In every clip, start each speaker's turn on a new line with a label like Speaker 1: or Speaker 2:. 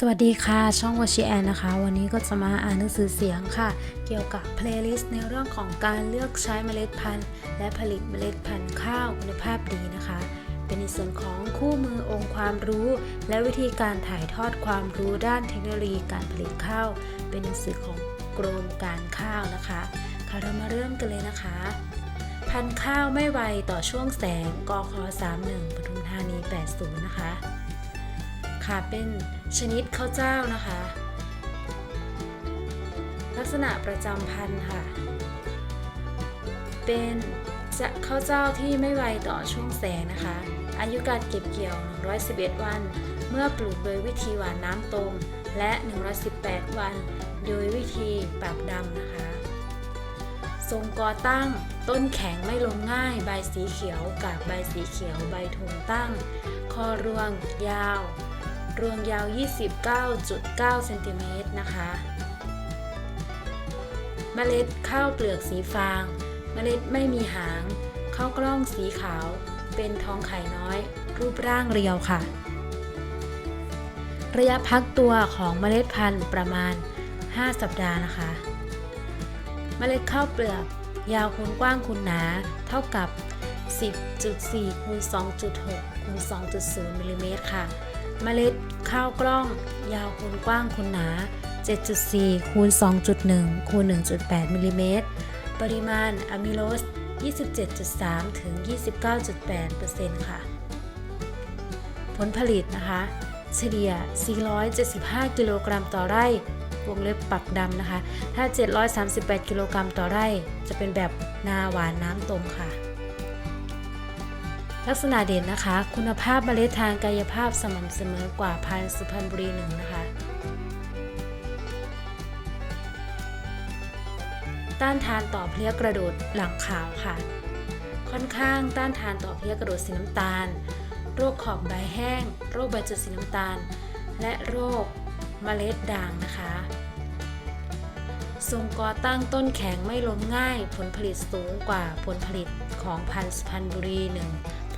Speaker 1: สวัสดีค่ะ ช่องวชิแอนนะคะ วันนี้ก็จะมาอ่านหนังสือเสียงค่ะ เกี่ยวกับเพลย์ลิสต์ในเรื่องของการเลือกใช้เมล็ดพันธุ์ และผลิตเมล็ดพันธุ์ข้าวคุณภาพดีนะคะ เป็นในส่วนของคู่มือองค์ความรู้ และวิธีการถ่ายทอดความรู้ด้านเทคโนโลยีการผลิตข้าว เป็นหนังสือของกรมการข้าวนะคะค่ะเรามาเริ่มกันเลยนะคะ พันธุ์ข้าวไม่ไวต่อช่วงแสงกค31ปทุมธานี 80 นะคะ ค่ะ เป็นชนิดข้าวเจ้านะคะ ลักษณะประจำพันธุ์ค่ะ เป็นจะข้าวเจ้าที่ไม่ไวต่อช่วงแสงนะคะ อายุการเก็บเกี่ยว 111 วัน เมื่อปลูกโดยวิธีหว่านน้ำตรงและ 118 วัน โดยวิธีปรับดำนะคะ ทรงกอตั้ง ต้นแข็งไม่ลงง่าย ใบสีเขียวกากใบสีเขียว ใบทงตั้ง คอรวง ยาว รวงยาว 29.9 เซนติเมตรนะคะเมล็ดข้าวเปลือกสีฟาง เมล็ดไม่มีหาง ข้าวกล้องสีขาว เป็นทองไข่น้อย รูปร่างเรียวค่ะ ระยะพักตัวของเมล็ดพันธุ์ประมาณ 5 สัปดาห์นะคะ เมล็ดข้าวเปลือกยาวคูณกว้างคูณหนา เท่ากับ 10.4คูณ2.6คูณ2.0มิลลิเมตรค่ะ เมล็ดข้าวกล้อง ยาวคูณกว้างคูณหนา 7.4คูณ2.1คูณ1.8มิลลิเมตร ปริมาณอะมิโลส 27.3 ถึง 29.8%ค่ะ ผลผลิตนะคะ เฉลี่ย 475 กิโลกรัมต่อไร่ วงเล็บปักดำนะคะ ถ้า 738 กิโลกรัมต่อไร่ จะเป็นแบบนาหวานน้ำตมค่ะ ลักษณะเด่นนะคะ คุณภาพเมล็ดทางกายภาพสม่ำเสมอกว่าพันธุ์สุพรรณบุรีหนึ่งนะคะ ต้านทานต่อเพลี้ยกระโดดหลังขาวค่ะ ค่อนข้างต้านทานต่อเพลี้ยกระโดดสีน้ำตาล โรคขอบใบแห้ง โรคใบจุดสีน้ำตาล และโรคเมล็ดด่างนะคะทรงกอตั้งต้นแข็งไม่ล้มง่าย ผลผลิตสูงกว่าผลผลิตของพันธุ์สุพรรณบุรีหนึ่ง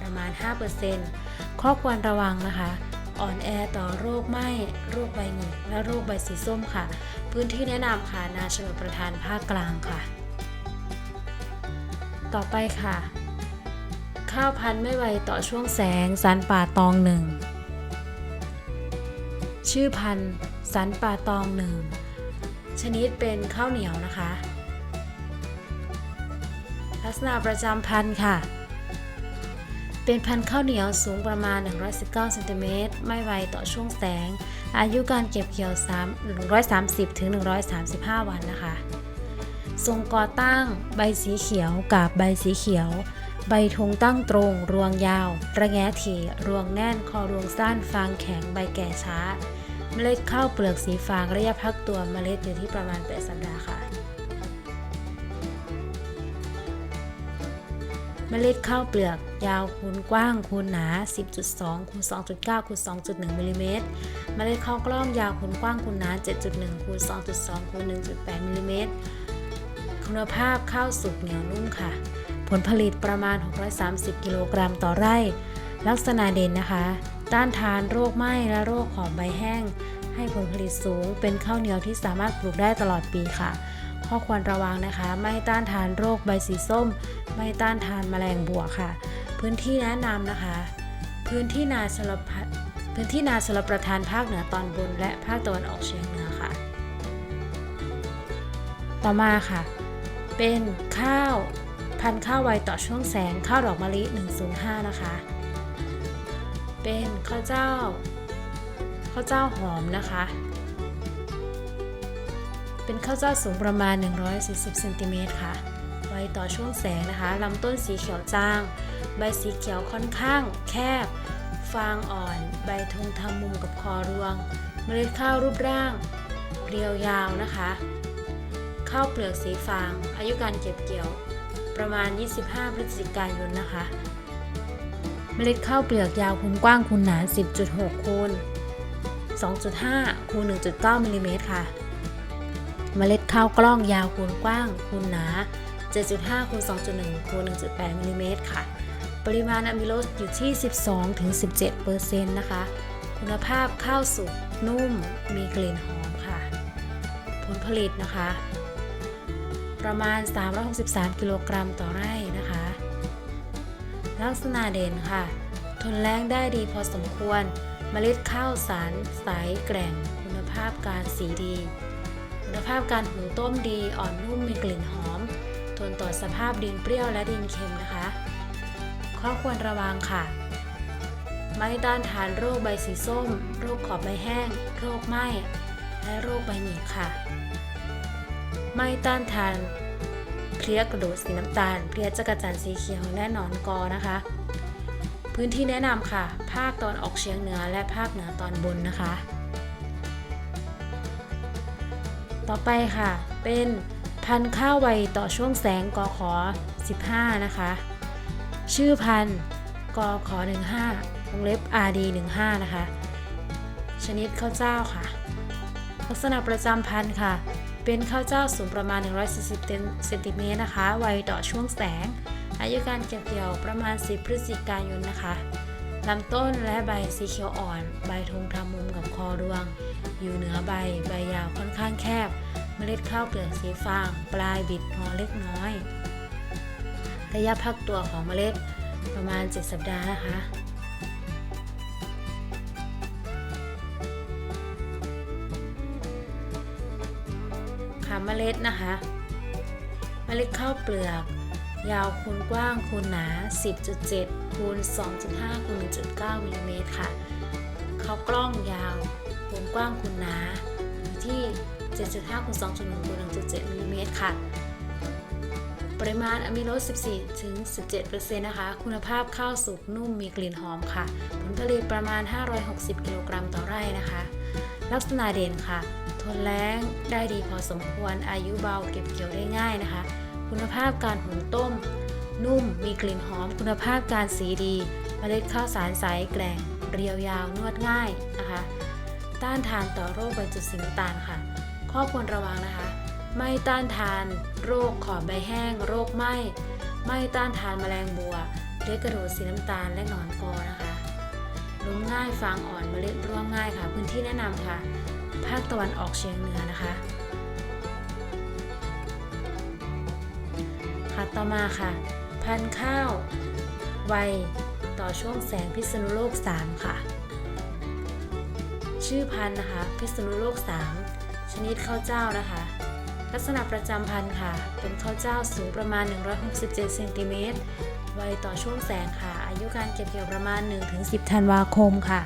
Speaker 1: ประมาณ 5%ข้อควรระวังนะคะ อ่อนแอต่อโรคไหม้โรคใบหงิกและโรคใบสีส้มค่ะ พื้นที่แนะนำค่ะ นาชนประทานภาคกลางค่ะ ต่อไปค่ะ ข้าวพันธุ์ไม่ไวต่อช่วงแสงสันป่าตองหนึ่งชื่อพันธุ์สันป่าตองหนึ่งชนิดเป็นข้าวเหนียวนะคะ ลักษณะประจำพันธุ์ค่ะ เป็นพันธุ์ข้าวเหนียวสูงประมาณ 119เซนติเมตรไม่ไวต่อช่วงแสง อายุการเก็บเกี่ยว 3 130 ถึง 135 วันนะคะ ทรงก่อตั้งใบสีเขียวกับใบสีเขียว ใบธงตั้งตรง รวงยาว ระแงะถี่รวงแน่น คอรวงสั้น ฟางแข็ง ใบแก่ช้า เมล็ดข้าวเปลือกสีฟางระยะพักตัวเมล็ดอยู่ที่ประมาณ 8 สัปดาห์ค่ะ เมล็ดข้าวเปลือก ยาวคูณกว้างคูณหนา 10.2คูณ2.9คูณ2.1มิลลิเมตร เมล็ดข้าวกล้องยาวคูณกว้างคูณหนา 7.1คูณ2.2คูณ1.8มิลลิเมตร คุณภาพข้าวสุกเหนียวนุ่มค่ะ ผลผลิตประมาณ 630 กิโลกรัมต่อไร่ ลักษณะเด่นนะคะ ต้านทานโรคไหม้และโรคขอบใบแห้ง ให้ผลผลิตสูง เป็นข้าวเหนียวที่สามารถปลูกได้ตลอดปีค่ะ ข้อควรระวังนะคะ ไม่ต้านทานโรคใบสีส้ม ไม่ต้านทานแมลงบัวค่ะ พื้นที่แนะนำนะคะ พื้นที่นาชลพัพื้นที่นาชลประทานภาคเหนือตอนบน และภาคตะวันออกเฉียงเหนือค่ะ ต่อมาค่ะ เป็นข้าวพันธุ์ข้าวไวต่อช่วงแสงข้าวดอกมะลิ 105 นะคะ เป็นข้าวเจ้า ข้าวเจ้าหอมนะคะ เป็นข้าวเจ้าสูงประมาณ 140เซนติเมตรค่ะไวต่อช่วงแสงนะคะลำต้นสีเขียวจาง ใบสีเขียวค่อนข้างแคบ ฟางอ่อน ใบธงทำมุมกับคอรวง เมล็ดข้าวรูปร่างเรียวยาวนะคะ ข้าวเปลือกสีฟาง อายุการเก็บเกี่ยวประมาณ 25 พฤศจิกายนนะคะ เมล็ดข้าวเปลือกยาวคูณกว้างคูณหนา 10.6คูณ2.5คูณ1.9มิลลิเมตรค่ะ เมล็ดข้าวกล้องยาวคูณกว้างคูณหนา 7.5คูณ2.1คูณ1.8มิลลิเมตรค่ะ ปริมาณอะมิโลสอยู่ที่ 12ถึง17เปอร์เซ็นต์นะคะ คุณภาพข้าวสุกนุ่มมีกลิ่นหอมค่ะ ผลผลิตนะคะ ประมาณ 363 กิโลกรัมต่อไร่นะคะ ลักษณะเด่นค่ะ ทนแรงได้ดีพอสมควร เมล็ดข้าวสารใสแกร่ง คุณภาพการสีดี คุณภาพการหุงต้มดีอ่อนนุ่มมีกลิ่นหอม ทนต่อสภาพดินเปรี้ยวและดินเค็มนะคะ ข้อควรระวังค่ะ ไม่ต้านทานโรคใบสีส้ม โรคขอบใบแห้ง โรคไหม้ และโรคใบหนีบค่ะ ไม่ต้านทานเพลี้ยกระโดดสีน้ำตาล เพลี้ยจักรจันทร์สีเขียวและหนอนกอนะคะ พื้นที่แนะนำค่ะ ภาคตอนออกเฉียงเหนือและภาคเหนือตอนบนนะคะ ต่อไปค่ะ เป็นพันธุ์ข้าวไวต่อช่วงแสงกอขอ 15 นะคะ ชื่อพันธุ์กอขอ 15วงเล็บ RD 15 นะคะ ชนิดข้าวเจ้าค่ะ ลักษณะประจำพันธุ์ค่ะ เป็นข้าวเจ้าสูงประมาณ 140เซนติเมตรนะคะ ไวต่อช่วงแสง อายุการเก็บเกี่ยวประมาณ 10 พฤศจิกายนนะคะ ลำต้นและใบสีเขียวอ่อน ใบทงทำมุมกับคอรวง อยู่เหนือใบ ใบยาวค่อนข้างแคบ เมล็ดข้าวเปลือกสีฟาง ปลายบิดงอเล็กน้อย ระยะพักตัวของเมล็ดประมาณ 7 สัปดาห์นะคะค่ะเมล็ดนะคะ เมล็ดข้าวเปลือก ยาวคูณกว้างคูณหนา 10.7 คูณ2.5คูณ1.9มิลลิเมตรค่ะเข้ากล้องยาวคูณกว้างคูณหนาอยู่ที่ 7.5คูณ2.1คูณ1.7มิลลิเมตรค่ะ ปริมาณอะมิโน14ถึง17%นะคะ คุณภาพข้าวสุกนุ่มมีกลิ่นหอมค่ะ ผลผลิตประมาณ 560 กิโลกรัมต่อไร่นะคะ ลักษณะเด่นค่ะ ทนแล้งได้ดีพอสมควรอายุเบาเก็บเกี่ยวได้ง่ายนะคะ คุณภาพการหุงต้ม นุ่ม มีกลิ่นหอมคุณภาพการสีดีเมล็ดข้าวสารใสแกร่ง เรียวยาวนวดง่ายนะคะ ต้านทานต่อโรคใบจุดสีน้ำตาลค่ะ ข้อควรระวังนะคะ ไม่ต้านทานโรคขอบใบแห้ง โรคไหม้ไม่ต้านทานแมลงบัวเล็ดกระโดดสีน้ำตาลและหนอนกอนะคะล้มง่ายฟางอ่อนเมล็ดร่วงง่ายค่ะ พื้นที่แนะนำค่ะ ภาคตะวันออกเฉียงเหนือนะคะค่ะต่อมาค่ะ พันธุ์ข้าว ไวต่อช่วงแสงพิษณุโลก 3 ค่ะ ชื่อพันธุ์นะคะ พิษณุโลก 3 ชนิดข้าวเจ้านะคะ ลักษณะประจำพันธุ์ค่ะ เป็นข้าวเจ้าสูงประมาณ 167เซนติเมตรไวต่อช่วงแสงค่ะ อายุการเก็บเกี่ยวประมาณ 1-10 ธันวาคมค่ะ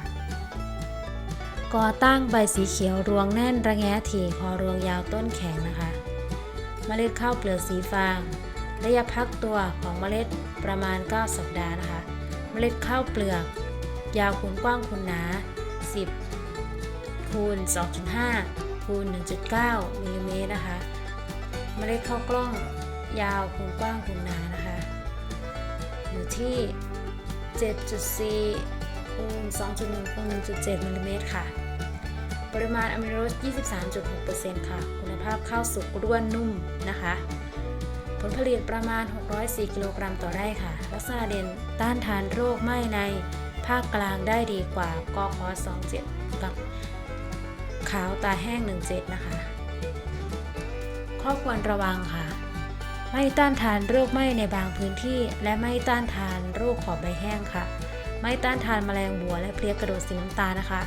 Speaker 1: ก่อตั้งใบสีเขียวรวงแน่นระแงะถี่คอรวงยาวต้นแข็งนะคะเมล็ดข้าวเปลือกสีฟาง ระยะพักตัวของเมล็ดประมาณ 9 สัปดาห์นะคะ เมล็ดข้าวเปลือก ยาวคูณกว้างคูณหนา 10คูณ2.5คูณ1.9มิลลิเมตรนะคะ เมล็ดข้าวกล้อง ยาวคูณกว้างคูณหนานะคะ อยู่ที่ 7.4คูณ2.1คูณ1.7มิลลิเมตรค่ะ ปริมาณอะมิโนส23.6%ค่ะ คุณภาพข้าวสุกร่วนนุ่มนะคะ ผลผลิตประมาณ 604 กิโลกรัมต่อไร่ค่ะ ลักษณะเด่นต้านทานโรคไหม้ในภาคกลางได้ดีกว่ากค27 กับขาวตาแห้ง 17 นะคะ ข้อควรระวังค่ะ ไม่ต้านทานโรคไหม้ในบางพื้นที่ และไม่ต้านทานโรคขอบใบแห้งค่ะ ไม่ต้านทานแมลงบัวและเพลี้ยกระโดดสีน้ำตาลนะคะ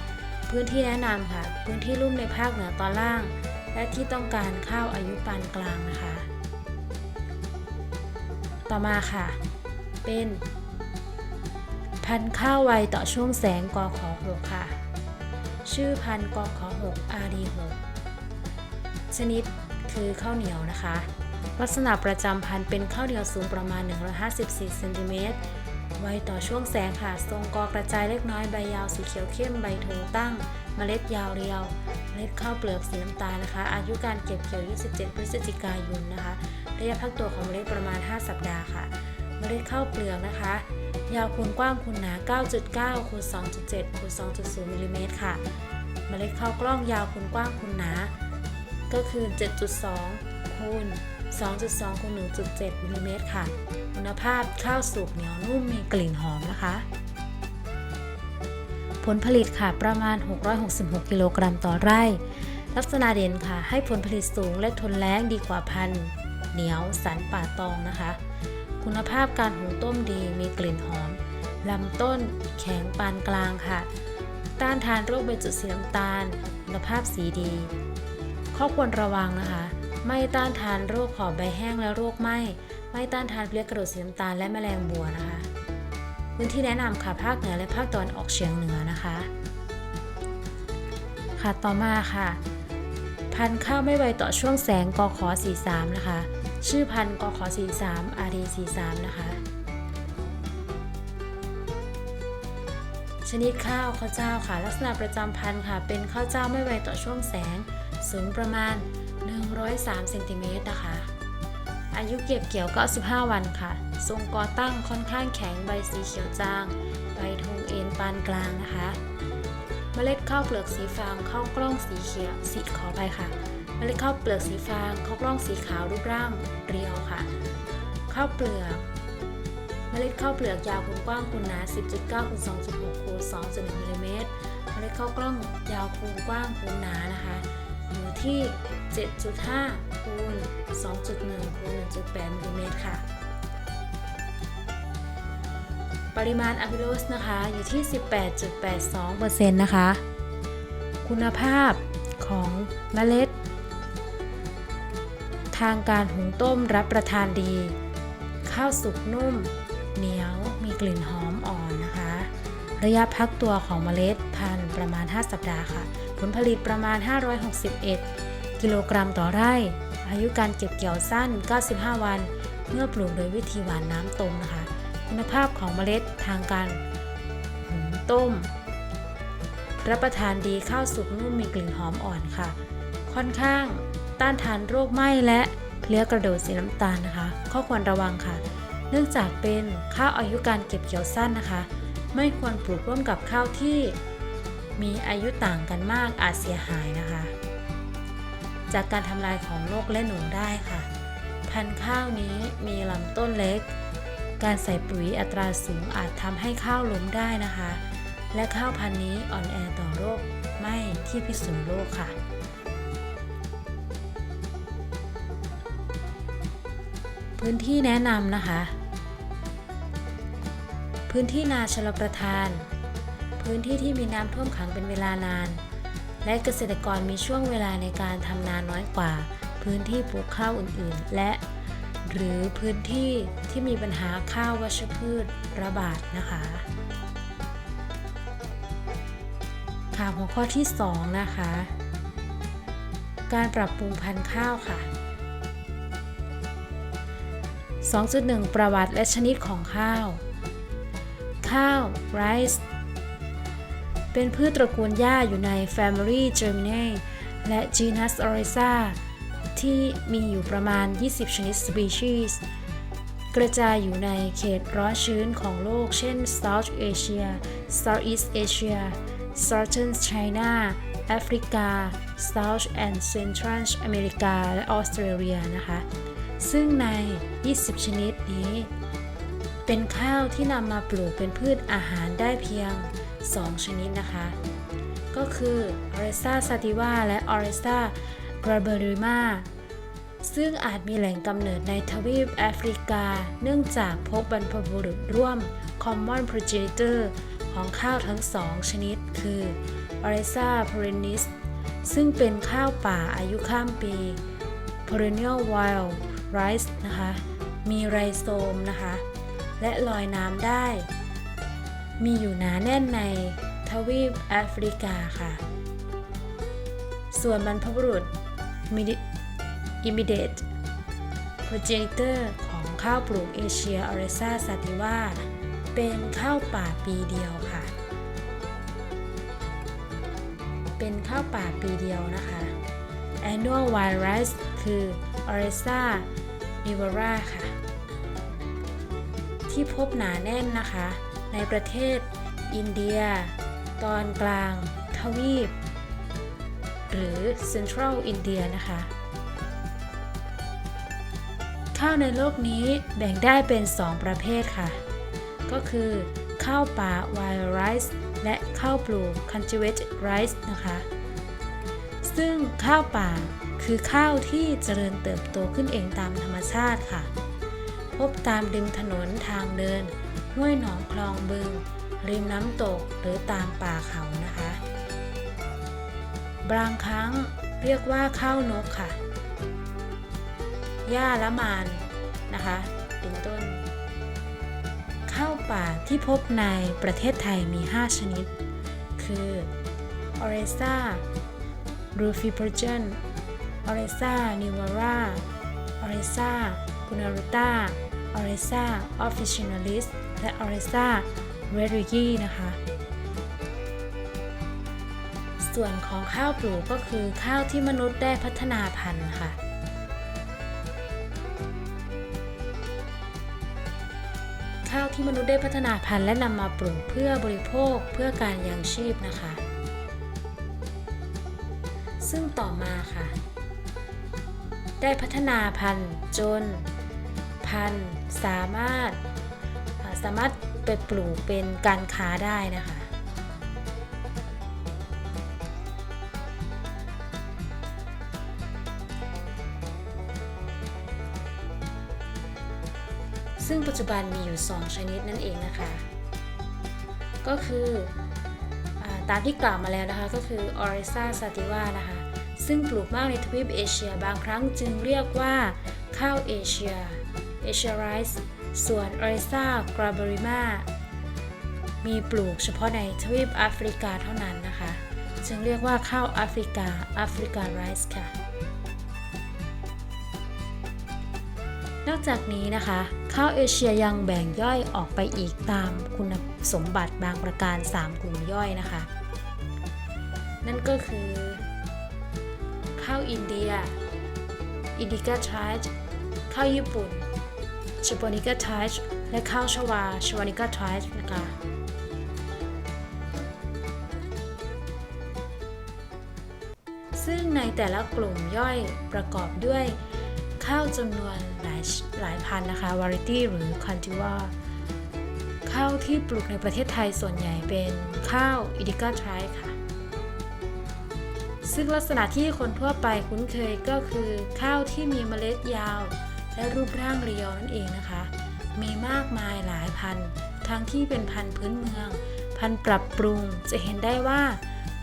Speaker 1: พื้นที่แนะนำค่ะ พื้นที่ลุ่มในภาคเหนือตอนล่าง และที่ต้องการข้าวอายุปานกลางนะคะ ต่อมาค่ะ เป็น พันธุ์ข้าวไวต่อช่วงแสงกอขอ6ค่ะ ชื่อพันธุ์กอขอ6 RD 6ชนิดคือข้าวเหนียวนะคะ ลักษณะประจำพันธุ์เป็นข้าวเหนียวสูงประมาณ 154เซนติเมตรไวต่อช่วงแสงค่ะ ทรงกอกระจายเล็กน้อย ใบยาวสีเขียวเข้ม ใบทงตั้ง เมล็ดยาวเรียว เมล็ดข้าวเปลือกสีน้ำตาลนะคะ อายุการเก็บเกี่ยว 27 พฤศจิกายนนะคะ ระยะพักตัวของเมล็ดประมาณ 5 สัปดาห์ค่ะ เมล็ดข้าวเปลือกนะคะ ยาวคูณกว้างคูณหนา 9.9คูณ2.7คูณ2.0มิลลิเมตรค่ะ เมล็ดข้าวกล้องยาวคูณกว้างคูณหนา ก็คือ 7.2คูณ2.2คูณ1.7มิลลิเมตรค่ะ คุณภาพข้าวสุกเหนียวนุ่มมีกลิ่นหอมนะคะผผลผลิตค่ะประมาณ 666 กิโลกรัมต่อไร่ ลักษณะเด่นค่ะ ให้ผลผลิตสูงและทนแล้งดีกว่าพันธุ์ เหนียว สันป่าตองนะคะ คุณภาพการหุงต้มดีมีกลิ่นหอมลำต้นแข็งปานกลางค่ะ ต้านทานโรคใบจุดสีน้ำตาลคุณภาพสีดี ข้อควรระวังนะคะ ไม่ต้านทานโรคขอบใบแห้งและโรคไหม้ไม่ต้านทานเพลี้ยกระโดดสีน้ำตาลและแมลงบัวนะคะพื้นที่แนะนำค่ะภาคเหนือและภาคตะวันออกเฉียงเหนือนะคะ ค่ะต่อมาค่ะ พันธุ์ข้าวไม่ไวต่อช่วงแสงกอขอ43 นะคะ ชื่อพันธุ์กขอ43 RD 43 นะคะ ชนิดข้าวข้าวเจ้าค่ะ ลักษณะประจำพันธุ์ค่ะ เป็นข้าวเจ้าไม่ไวต่อช่วงแสง สูงประมาณ 103เซนติเมตรนะคะ อายุเก็บเกี่ยว95วันค่ะ ทรงกอตั้งค่อนข้างแข็งใบสีเขียวจาง ใบทงเอ็นปานกลางนะคะ เมล็ดข้าวเปลือกสีฟางข้าวกล้องสีเขียวสีขอไปค่ะ เมล็ดข้าวเปลือกสีฟางข้าวกล้องสีขาวรูปร่างเรียวค่ะ ข้าวเปลือกเมล็ดข้าวเปลือกยาวคูณกว้างคูณหนา 10.9คูณ2.6คูณ2.1มิลลิเมตรเมล็ดข้าวกล้องยาวคูณกว้างคูณหนานะคะอยู่ที่ 7.5คูณ2.1คูณ1.8มิลลิเมตรค่ะ ปริมาณอะมิโลสนะคะอยู่ที่ 18.82%นะคะ คุณภาพของเมล็ด ทางการหุงต้มรับประทานดี ข้าวสุกนุ่ม เหนียวมีกลิ่นหอมอ่อนนะคะ ระยะพักตัวของเมล็ดพันธุ์ประมาณ 5 สัปดาห์ค่ะ ผลผลิตประมาณ 561 กิโลกรัมต่อไร่ อายุการเก็บเกี่ยวสั้น 95 วัน เมื่อปลูกโดยวิธีหวานน้ำต้มนะคะ คุณภาพของเมล็ดทางการหุงต้ม รับประทานดีข้าวสุกนุ่มมีกลิ่นหอมอ่อนค่ะ ค่อนข้าง ต้านทานโรคไหม้และเพลี้ยกระโดดสีน้ำตาลนะคะ ข้อควรระวังค่ะ เนื่องจากเป็นข้าวอายุการเก็บเกี่ยวสั้นนะคะ ไม่ควรปลูกร่วมกับข้าวที่มีอายุต่างกันมากอาจเสียหายนะคะ จากการทำลายของโรคและหนูได้ค่ะ พันธุ์ข้าวนี้มีลำต้นเล็ก การใส่ปุ๋ยอัตราสูงอาจทำให้ข้าวล้มได้นะคะ และข้าวพันธุ์นี้อ่อนแอต่อโรคไหม้ที่พิษณุโลกค่ะ พื้นที่แนะนำนะคะ พื้นที่นาชลประทาน พื้นที่ที่มีน้ำท่วมขังเป็นเวลานาน และเกษตรกรมีช่วงเวลาในการทำนาน้อยกว่า พื้นที่ปลูกข้าวอื่น ๆ และหรือพื้นที่ที่มีปัญหาข้าววัชพืชระบาดนะคะค่ะหัวข้อที่ 2 นะคะ การปรับปรุงพันธุ์ข้าวค่ะ 2.1 ประวัติและชนิดของข้าว ข้าวไรซ์เป็นพืชตระกูลหญ้าอยู่ใน Family Germinae และ Genus Oryza ที่มีอยู่ประมาณ 20 ชนิด species กระจายอยู่ในเขตร้อนชื้นของโลก เช่น South Asia Southeast Asia Southern China แอฟริกา South and Central อเมริกา และออสเตรเลียนะคะ ซึ่งใน 20 ชนิดนี้ เป็นข้าวที่นำมาปลูกเป็นพืชอาหารได้เพียง 2 ชนิดนะคะ ก็คือ o r e s a sativa และ o r e s a graberrima ซึ่งอาจมีแหล่งกำเนิดในทวีปแอฟริกา เนื่องจากพบบรรพบุรุษร่วม common progenitor ของข้าวทั้งสองชนิด คือ o r e s a perennis ซึ่งเป็นข้าวป่าอายุข้ามปี perennial wild rice นะคะ มีไรโซมนะคะ และลอยน้ำได้ มีอยู่หนาแน่นในทวีปแอฟริกาค่ะ ส่วนบรรพบุรุษ immediate progenitor ของข้าวปลูกเอเชียออเรซาซาติวาเป็นข้าวป่าปีเดียวค่ะ เป็นข้าวป่าปีเดียวนะคะ annual wild rice คือ o r e s a nivora ค่ะ ที่พบหนาแน่นนะคะ ในประเทศอินเดีย ตอนกลาง ทวีป หรือ Central อินเดียนะคะ ข้าวในโลกนี้แบ่งได้เป็น 2 ประเภทค่ะ ก็คือข้าวป่า wild rice และข้าวปลูก cultivated rice นะคะ ซึ่งข้าวป่า คือข้าวที่เจริญเติบโตขึ้นเองตามธรรมชาติค่ะ พบตามริมถนนทางเดินห้วยหนองคลองบึง ริมน้ำตกหรือตามป่าเขานะคะ บางครั้งเรียกว่าข้าวนกค่ะ หญ้าละมานนะคะเป็นต้น ข้าวป่าที่พบในประเทศไทยมี 5 ชนิด คือออเรซารูฟิโปรเจน อเรซ่านิวาราออเรซ่ากุนารุต้าออเรซ่าออฟฟิชินลิสและออเรซ่าเรดริกีนะคะ ส่วนของข้าวปลูกก็คือข้าวที่มนุษย์ได้พัฒนาพันธุ์ค่ะข้าวที่มนุษย์ได้พัฒนาพันธุ์และนำมาปลูกเพื่อบริโภคเพื่อการยังชีพนะคะ ซึ่งต่อมาค่ะ ได้พัฒนาพันธุ์จน พันธุ์สามารถสามารถไปปลูกเป็นการค้าได้นะคะซึ่งปัจจุบันมีอยู่ 2 ชนิดนั่นเองนะคะ ก็คืออาตามที่กล่าวมาแล้วนะคะ ก็คือ o r i z a sativa นะคะ ซึ่งปลูกมากในทวีปเอเชียบางครั้งจึงเรียกว่า ข้าวเอเชียเอเชียไรซ์ส่วน o r i z a g r a b a r i m a มีปลูกเฉพาะในทวีปแอฟริกาเท่านั้นนะคะ จึงเรียกว่าข้าวแอฟริกาแอฟริกาไรซ์ค่ะ นอกจากนี้นะคะ ข้าวเอเชียยังแบ่งย่อยออกไปอีกตามคุณสมบัติบางประการ 3 กลุ่มย่อยนะคะ นั่นก็คือ ข้าวอินเดีย อินดิกาทรชข้าวญี่ปุ่นชปนิกาทรชและข้าวชวาชวานิกาทรชนะคะซึ่งในแต่ละกลุ่มย่อยประกอบด้วย ข้าวจำนวนหลายหลายพันนะคะ variety หรือ cultivar ข้าวที่ปลูกในประเทศไทยส่วนใหญ่เป็นข้าว indica tribe ค่ะ ซึ่งลักษณะที่คนทั่วไปคุ้นเคยก็คือข้าวที่มีเมล็ดยาว และรูปร่างเรียวนั่นเองนะคะ มีมากมายหลายพันธุ์ทั้งที่เป็นพันธุ์พื้นเมือง พันธุ์ปรับปรุงจะเห็นได้ว่า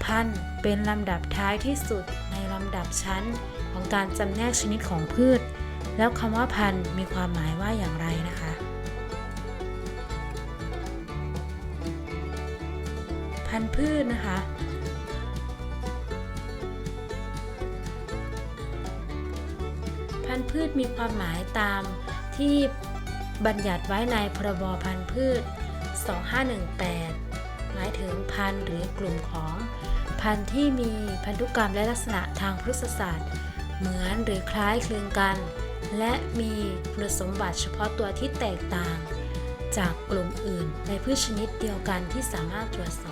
Speaker 1: พันธุ์เป็นลำดับท้ายที่สุดในลำดับชั้นของการจำแนกชนิดของพืช แล้วคำว่าพันธุ์มีความหมายว่าอย่างไรนะคะ พันธุ์พืชนะคะ พืชมีความหมายตามที่บัญญัติไว้ในพรบพันธุ์พืช 2518 หมายถึงพันธุ์หรือกลุ่มของพันธุ์ที่มีพันธุกรรมและลักษณะทางพฤกษศาสตร์ เหมือนหรือคล้ายคลึงกัน และมีคุณสมบัติเฉพาะตัวที่แตกต่าง จากกลุ่มอื่นในพืชชนิดเดียวกันที่สามารถตรวจส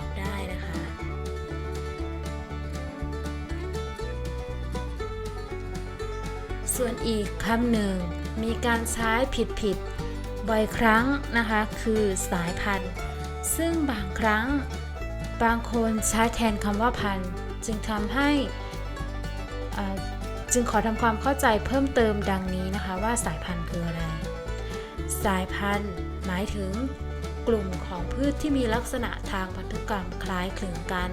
Speaker 1: อบ ส่วนอีกคำหนึ่ง มีการใช้ผิดๆบ่อยครั้งนะคะ คือสายพันธุ์ ซึ่งบางครั้งบางคนใช้แทนคำว่าพันธุ์ จึงทำให้จึงขอทำความเข้าใจเพิ่มเติมดังนี้นะคะว่าสายพันธุ์คืออะไร สายพันธุ์หมายถึงกลุ่มของพืชที่มีลักษณะทางพันธุกรรมคล้ายคลึงกัน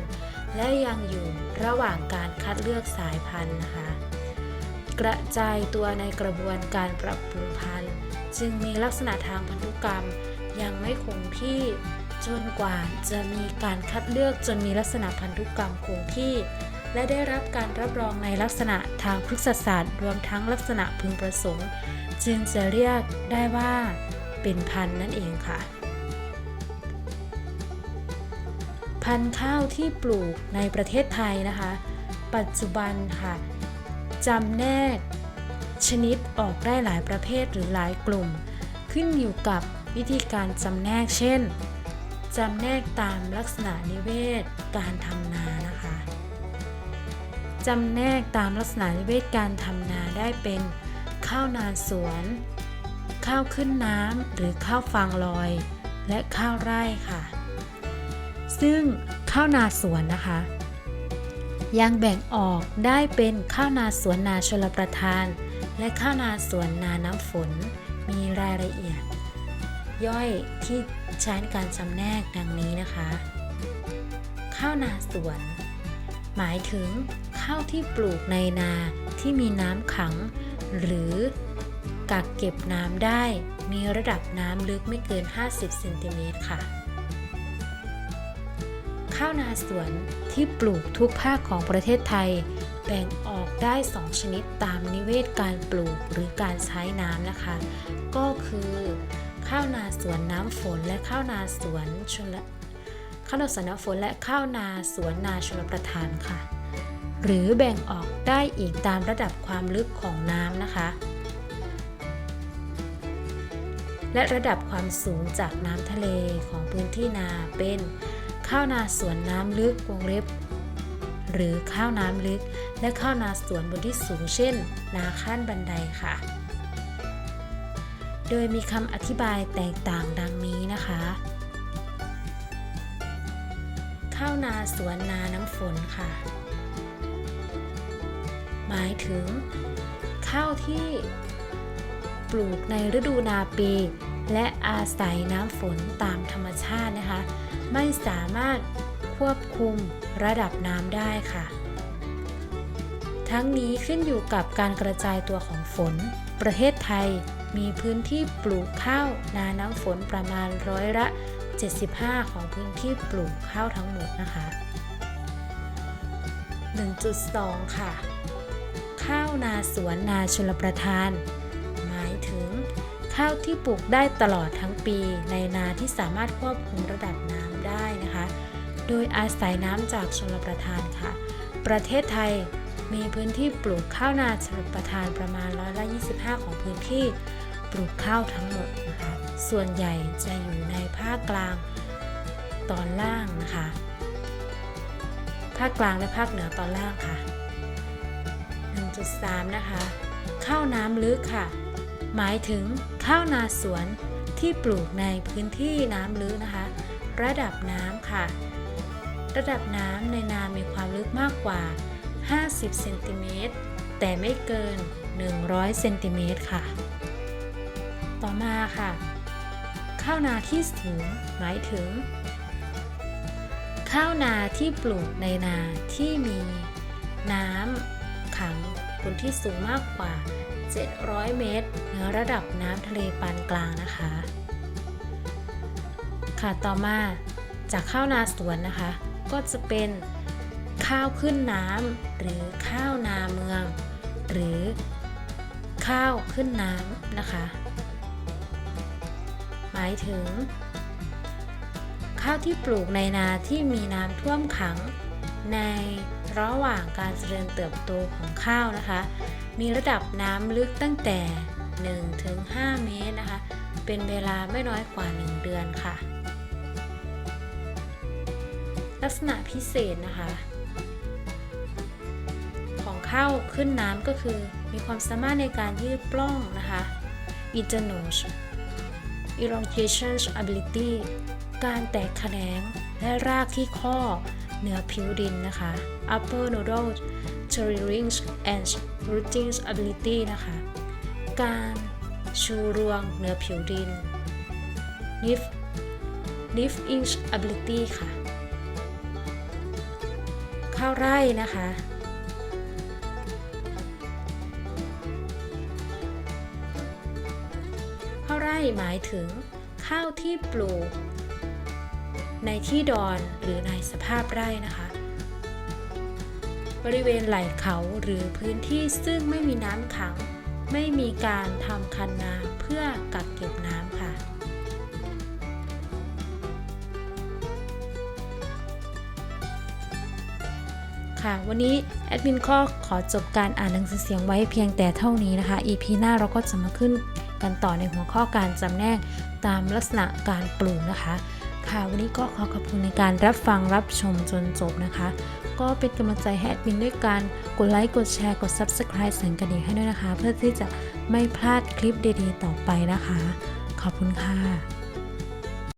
Speaker 1: และยังอยู่ระหว่างการคัดเลือกสายพันธุ์นะคะ กระจายตัวในกระบวนการปรับปรุงพันธุ์ จึงมีลักษณะทางพันธุกรรม ยังไม่คงที่จนกว่าจะมีการคัดเลือกจนมีลักษณะพันธุกรรมคงที่ และได้รับการรับรองในลักษณะทางพฤกษศาสตร์รวมทั้งลักษณะพึงประสงค์ จึงจะเรียกได้ว่าเป็นพันธุ์นั่นเองค่ะ พันธุ์ข้าวที่ปลูกในประเทศไทยนะคะ ปัจจุบันค่ะ จำแนก ชนิดออกได้หลายประเภทหรือหลายกลุ่ม ขึ้นอยู่กับวิธีการจำแนก เช่นจำแนกตามลักษณะนิเวศการทำนานะคะจำแนกตามลักษณะนิเวศการทำนาได้เป็น ข้าวนาสวน ข้าวขึ้นน้ำหรือข้าวฟางลอย และข้าวไร่ค่ะ ซึ่งข้าวนาสวนนะคะ ยังแบ่งออกได้เป็นข้าวนาสวนนาชลประทาน และข้าวนาสวนนาน้ำฝน มีรายละเอียด ย่อยที่ใช้ในการจำแนกดังนี้นะคะ ข้าวนาสวน หมายถึงข้าวที่ปลูกในนาที่มีน้ำขัง หรือกักเก็บน้ำได้มีระดับน้ำลึกไม่เกิน 50 เซนติเมตรค่ะ ข้าวนาสวนที่ปลูกทุกภาคของประเทศไทย แบ่งออกได้ 2 ชนิดตามนิเวศการปลูกหรือการใช้น้ำนะคะ ก็คือข้าวนาสวนน้ำฝนและข้าวนาสวนชลข้าวนาสวนน้ำฝนและข้าวนาสวนนาชลประทานค่ะ หรือแบ่งออกได้อีกตามระดับความลึกของน้ำนะคะ และระดับความสูงจากน้ำทะเลของพื้นที่นาเป็น ข้าวนาสวนน้ำลึกวงเล็บ หรือข้าวน้ำลึก และข้าวนาสวนบนที่สูงเช่น นาขั้นบันไดค่ะ โดยมีคำอธิบายแตกต่างดังนี้นะคะ ข้าวนาสวนนาน้ำฝนค่ะ หมายถึง ข้าวที่ปลูกในฤดูนาปี และอาศัยน้ำฝนตามธรรมชาตินะคะ ไม่สามารถควบคุมระดับน้ำได้ค่ะ ทั้งนี้ขึ้นอยู่กับการกระจายตัวของฝน ประเทศไทยมีพื้นที่ปลูกข้าวนาน้ำฝนประมาณร้อยละ 75 ของพื้นที่ปลูกข้าวทั้งหมดนะคะ 1.2 ค่ะ ข้าวนาสวนนาชลประทาน หมายถึงข้าวที่ปลูกได้ตลอดทั้งปีในนาที่สามารถควบคุมระดับน้ำ ได้นะคะ โดยอาศัยน้ำจากชลประทานค่ะ ประเทศไทยมีพื้นที่ปลูกข้าวนาชลประทานประมาณร้อยละ25 ของพื้นที่ปลูกข้าวทั้งหมดนะคะ ส่วนใหญ่จะอยู่ในภาคกลางตอนล่างนะคะ ภาคกลางและภาคเหนือตอนล่างค่ะ 1.3 นะคะ ข้าวน้ำลึกค่ะ หมายถึงข้าวนาสวนที่ปลูกในพื้นที่น้ำลึกนะคะ ระดับน้ำค่ะ ระดับน้ำในนามีความลึกมากกว่า 50 เซนติเมตร แต่ไม่เกิน 100 เซนติเมตรค่ะ ต่อมาค่ะ ข้าวนาที่สูงหมายถึง ข้าวนาที่ปลูกในนาที่มีน้ำขังบนที่สูงมากกว่า 700 เมตร เหนือระดับน้ำทะเลปานกลางนะคะ ค่ะต่อมาจากข้าวนาสวนนะคะ ก็จะเป็นข้าวขึ้นน้ำหรือข้าวนาเมือง หรือข้าวขึ้นน้ำนะคะ หมายถึง ข้าวที่ปลูกในนาที่มีน้ำท่วมขัง ในระหว่างการเจริญเติบโตของข้าวนะคะ มีระดับน้ำลึกตั้งแต่1-5 เมตรนะคะ เป็นเวลาไม่น้อยกว่า 1 เดือนค่ะ ลักษณะพิเศษนะคะ ของข้าวขึ้นน้ำก็คือ มีความสามารถในการยืดปล้องนะคะ i n t e r n o s elongation ability การแตกแขนงและรากที่ข้อเหนือผิวดินนะคะ upper nodal tearing and rooting ability นะคะ การ ชูรวงเหนือผิวดิน nif nifting ability ค่ะ ข้าวไร่นะคะ ข้าวไร่หมายถึง ข้าวที่ปลูก ในที่ดอนหรือในสภาพไร่นะคะ บริเวณไหล่เขาหรือพื้นที่ซึ่งไม่มีน้ำขัง ไม่มีการทำคันนาเพื่อกักเก็บน้ำค่ะ ค่ะ วันนี้แอดมินข้อขอจบการอ่านหนังสือเสียงไว้เพียงแต่เท่านี้นะคะ EP หน้าเราก็จะมาขึ้นกันต่อในหัวข้อการจำแนกตามลักษณะการปลูกนะคะ ค่ะ วันนี้ก็ขอขอบคุณในการรับฟังรับชมจนจบนะคะ ก็เป็นกำลังใจให้แอดมินด้วยการกดไลค์กดแชร์กด Subscribe สั่นกระดิ่งให้ด้วยนะคะ เพื่อที่จะไม่พลาดคลิปดีๆ ต่อไปนะคะ ขอบคุณค่ะ